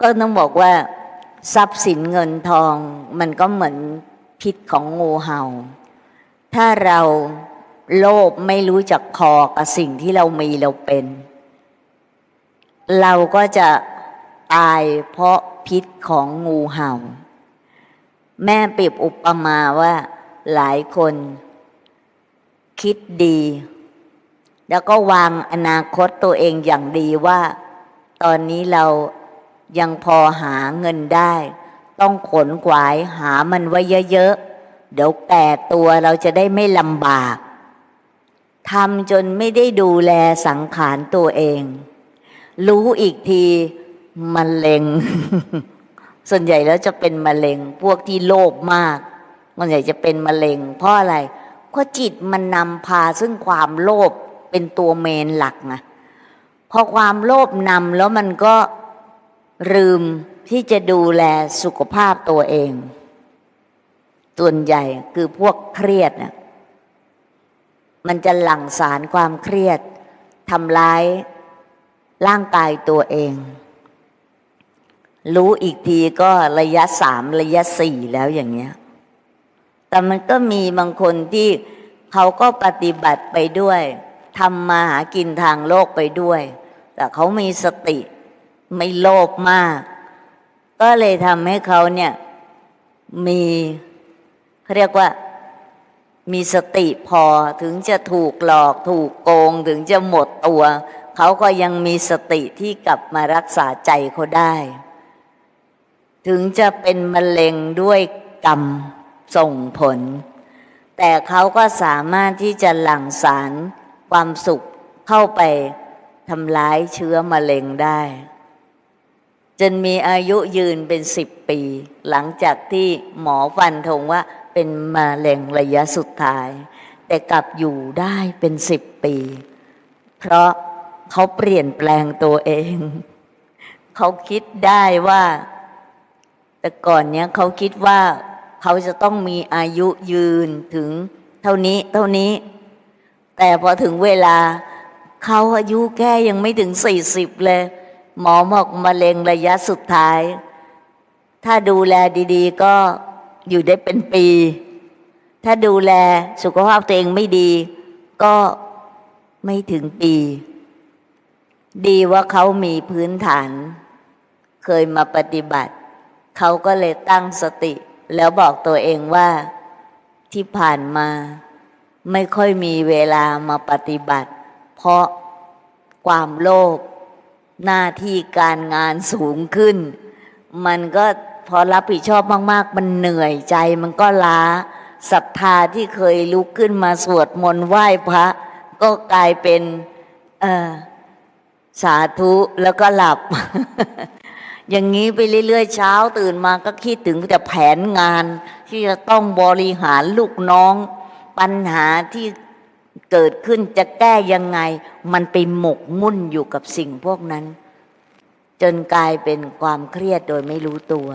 ก็ต้องบอกว่า ทรัพย์สินเงินทอง มันก็เหมือนพิษของงูเห่า ถ้าเราโลภไม่รู้จักคอกับสิ่งที่เรามีเราเป็น เราก็จะตายเพราะพิษของงูเห่า แม่เปรียบอุปมาว่าหลายคน คิดดี แล้วก็วางอนาคตตัวเองอย่างดีว่า ตอนนี้เรา ยังพอหาเงินได้ ต้องขนขวายหามันไว้เยอะๆ เดี๋ยวแก่ตัวเราจะได้ไม่ลำบากทำจนไม่ได้ดูแลสังขารตัวเอง รู้อีกทีมะเร็ง ส่วนใหญ่แล้วจะเป็นมะเร็ง พวกที่โลภมากส่วนใหญ่จะเป็นมะเร็ง เพราะอะไรเพราะจิตมันนำพาซึ่งความโลภเป็นตัวเมนหลักนะพอความโลภนำแล้วมันก็ ลืมที่จะดูแลสุขภาพตัวเองส่วนใหญ่คือพวกเครียดน่ะมันจะหลั่งสารความเครียดทำร้ายร่างกายตัวเอง รู้อีกทีก็ระยะสามระยะสี่แล้วอย่างเงี้ย แต่มันก็มีบางคนที่เขาก็ปฏิบัติไปด้วยทำมาหากินทางโลกไปด้วย แต่เขามีสติ ไม่โลภมาก ก็เลยทำให้เขาเนี่ยมีเขาเรียกว่ามีสติพอถึงจะถูกหลอกถูกโกงถึงจะหมดตัว เขาก็ยังมีสติที่กลับมารักษาใจเขาได้ ถึงจะเป็นมะเร็งด้วยกรรมส่งผล แต่เขาก็สามารถที่จะหลั่งสารความสุขเข้าไปทำร้ายเชื้อมะเร็งได้ จนมีอายุยืนเป็นสิบปี หลังจากที่หมอฟันธงว่าเป็นมะเร็งระยะสุดท้าย แต่กลับอยู่ได้เป็นสิบปี เพราะเขาเปลี่ยนแปลงตัวเอง เขาคิดได้ว่า แต่ก่อนเนี้ยเขาคิดว่าเขาจะต้องมีอายุยืนถึงเท่านี้เท่านี้ แต่พอถึงเวลาเขาอายุแค่ยังไม่ถึงสี่สิบเลย หมอบอกมะเร็งระยะสุดท้าย ถ้าดูแลดีๆ ก็อยู่ได้เป็นปี ถ้าดูแลสุขภาพตัวเองไม่ดี ก็ไม่ถึงปี ดีว่าเขามีพื้นฐาน เคยมาปฏิบัติ เขาก็เลยตั้งสติ แล้วบอกตัวเองว่าที่ผ่านมาไม่ค่อยมีเวลามาปฏิบัติ เพราะความโลภ หน้าที่การงานสูงขึ้น มันก็พอรับผิดชอบมาก ๆ มันเหนื่อยใจมันก็ล้าศรัทธาที่เคยลุกขึ้นมาสวดมนต์ไหว้พระ ก็กลายเป็นออสาธุแล้วก็หลับ อย่างนี้ไปเรื่อย ๆ เช้าตื่นมาก็คิดถึงแต่แผนงาน ที่จะต้องบริหารลูกน้อง ปัญหาที่ เกิดขึ้นจะแก้ยังไง มันไปหมกมุ่นอยู่กับสิ่งพวกนั้น จนกลายเป็นความเครียดโดยไม่รู้ตัว